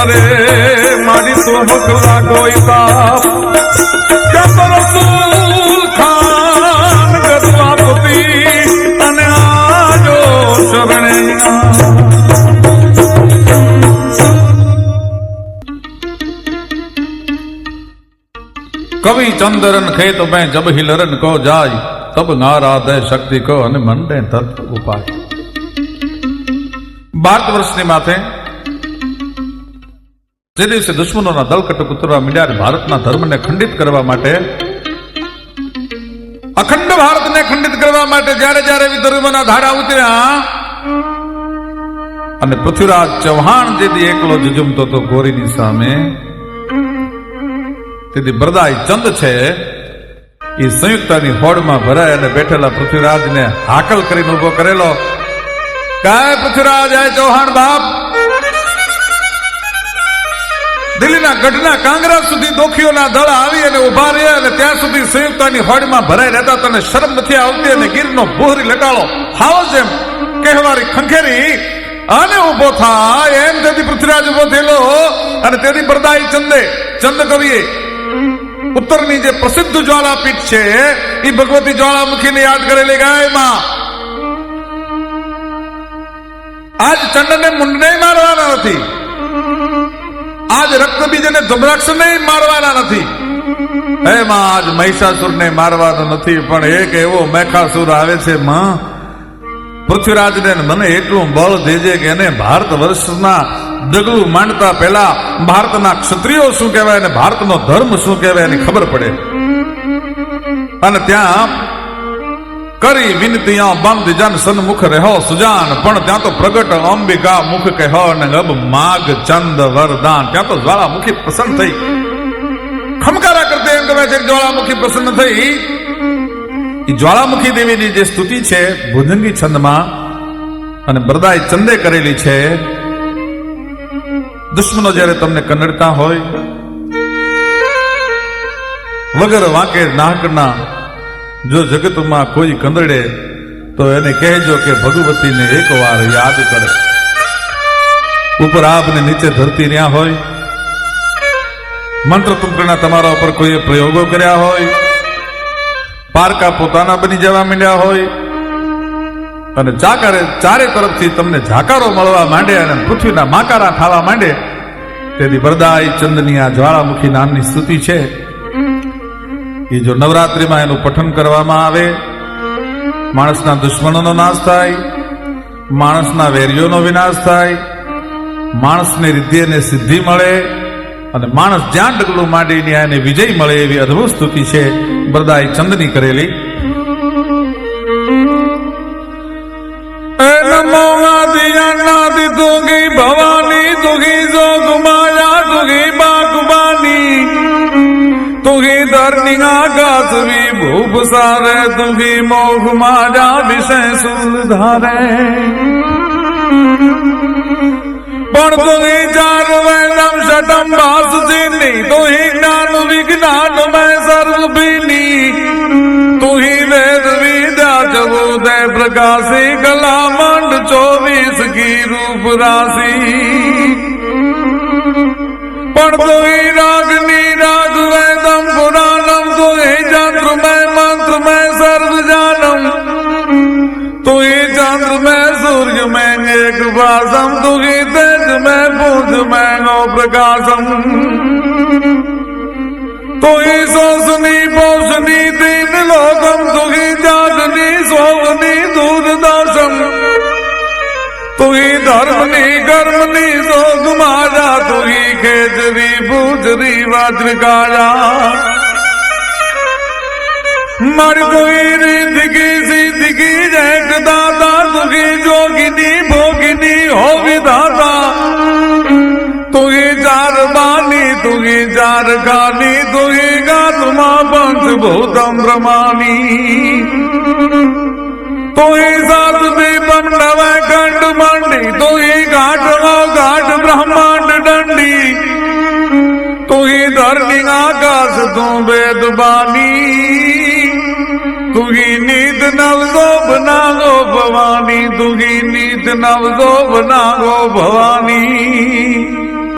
અરે, મારી તો હકલા કોઈ જબ રસૂલ ખાન ગદવાપતિ અને આજો શરણે. કવિ ચંદરન ખેત મેં જબ હિલરન કો જાય, તબ નારાધે શક્તિ કો અને મંડે તત્વ ઉપાય. ભારત વર્ષની માથે જે દિવસે દુશ્મનોના દલકટ ઉતરવા મીડ્યા ભારતના ધર્મને ખંડિત કરવા માટે, અખંડ ભારતને ખંડિત કરવા માટે જ્યારે જ્યારે વિધર્મના ધાડા ઉતર્યા અને પૃથ્વીરાજ ચૌહાણ જેથી એકલો જુજુમતો હતો ગોરીની સામે, તેથી બરદાઈ ચંદ છે, એ સંયુક્તાની હોડમાં ભરાય અને બેઠેલા પૃથ્વીરાજને હાકલ કરીને ઊભો કરેલો. કાય પૃથ્વીરાજ, આય ચૌહાણ બાપ દિલ્હીના ગઢના કાંગરા સુધી દોખીઓના દળ આવી અને ઊભા રહ્યા અને ત્યાં સુધી સંયુક્તાની હોડમાં ભરાઈ રહેતા તને શરમ નથી આવતી અને ગીરનો બોહરી લગાડો. હાવ જેમ કહેવારી ખંખેરી અને ઊભો થાય, એમ તેથી પૃથ્વીરાજ ઊભો થયેલો. અને તેથી બરદાઈ ચંદે ચંદ કવિએ ઉત્તરની જે પ્રસિદ્ધ જ્વાળાપીઠ છે, એ ભગવતી જ્વાળામુખીને યાદ કરેલી ગાયમાં. આજ ચંડને મુંડને મારવાના નથી. આજ રક્તબીજને ને મારવાના નથી. એમાં આજ મહિષાસુરને મારવાનો નથી, પણ એક એવો મેખાસુર આવે છે, માં, પૃથ્વીરાજને મને એટલું બળ દેજે કે એને ભારત વર્ષના ડગલું માંડતા પહેલા ભારતના ક્ષત્રિયો શું કહેવાય અને ભારતનો ધર્મ શું કહેવાય એની ખબર પડે. અને ત્યાં કરી વિનતિયા બંધ જન સન્મુખ રહો સુજાન, પણ ત્યાં તો પ્રગટ અંબિકા મુખ કહો ને અબ માગ ચંદ વરદાન. ત્યાં તો જ્વાળામુખી પ્રસન્ન થઈ. ખમકારા કરતે એમ કહેવાય છે જ્વાળામુખી પ્રસન્ન થઈ. એ જ્વાળામુખી દેવીની જે સ્તુતિ છે, ભુજંગી છંદમાં, અને બરદાઈ ચંદે કરેલી છે, દુશ્મનો જ્યારે તમને કનડતા હોય, વગર વાંકે નાહકના જો જગતમાં કોઈ કંદડે, તો એને કહેજો કે ભગવતીને એકવાર યાદ કરે. ઉપર આપને નીચે ધરતી રહ્યા હોય. મંત્ર તંત્રના તમારા ઉપર કોઈએ પ્રયોગો કર્યા હોય. પારકા પોતાના બની જવા માંડ્યા હોય. અને ચાકારે ચારે તરફથી તમને ઝાકારો મળવા માંડે અને પૃથ્વીના માકારા ખાવા માંડે. તેથી વરદાય ચંદની આ જ્વાળામુખી નામની સ્તુતિ છે. એ જો નવરાત્રિમાં એનું પઠન કરવામાં આવે, માણસના દુશ્મનોનો નાશ થાય, માણસના વેરીઓનો વિનાશ થાય, માણસને રિદ્ધિ અને સિદ્ધિ મળે, અને માણસ જ્યાં ડગલું માંડીને એને વિજય મળે એવી અદભુત સ્તુતિ છે બરદાઈ ચંદની કરેલી. ભવાની તુગી જોગ तुम्ही धरणिया गासवी भूप सारे तुम्ही मोघ माझा विषय सुधारे पण तुम्ही चार वैनम षटम भास चिनी तुम्ही ज्ञान विज्ञान मैं सर्व बिनी तुम्ही वेद विद्या चबूदय प्रकाशी कला मंड चौबीस की रूप राशि पण तू ही चंद्र में सूर्य में एक भाषम तू ही तेज में पूज में नो प्रकाशम तू ही सोसनी पोषनी तीन लोकम तू ही जागनी सोवनी दूरदर्शन तू ही धर्मनी कर्मनी सोग मारा तू ही खेचरी पूजरी वज्रकाया मर कोई रिंदगी గాని దుహిగా తుమా పంచ భూతం రమాని ਤੋਹੀ ਸਾਧ ਦੇ ਬੰਡਵੇ ਗੰਡ ਮੰਡੀ ਤੋਹੀ ਘਾਟ ਲੋ ਘਾਟ ਬ੍ਰਹਮੰਡ ਡੰਡੀ। ਤੋਹੀ ਧਰਨੀ ਆਕਾਸ ਤੋਂ ਬੇਦਬਾਨੀ ਤੁਹੀ ਨੀਤ ਨਵ ਗੋਬਨਾ ਗੋ ਭਵਾਨੀ ਤੁਹੀ ਨੀਦ ਨਵ ਗੋਬਨਾ ਗੋ ਭਵਾਨੀ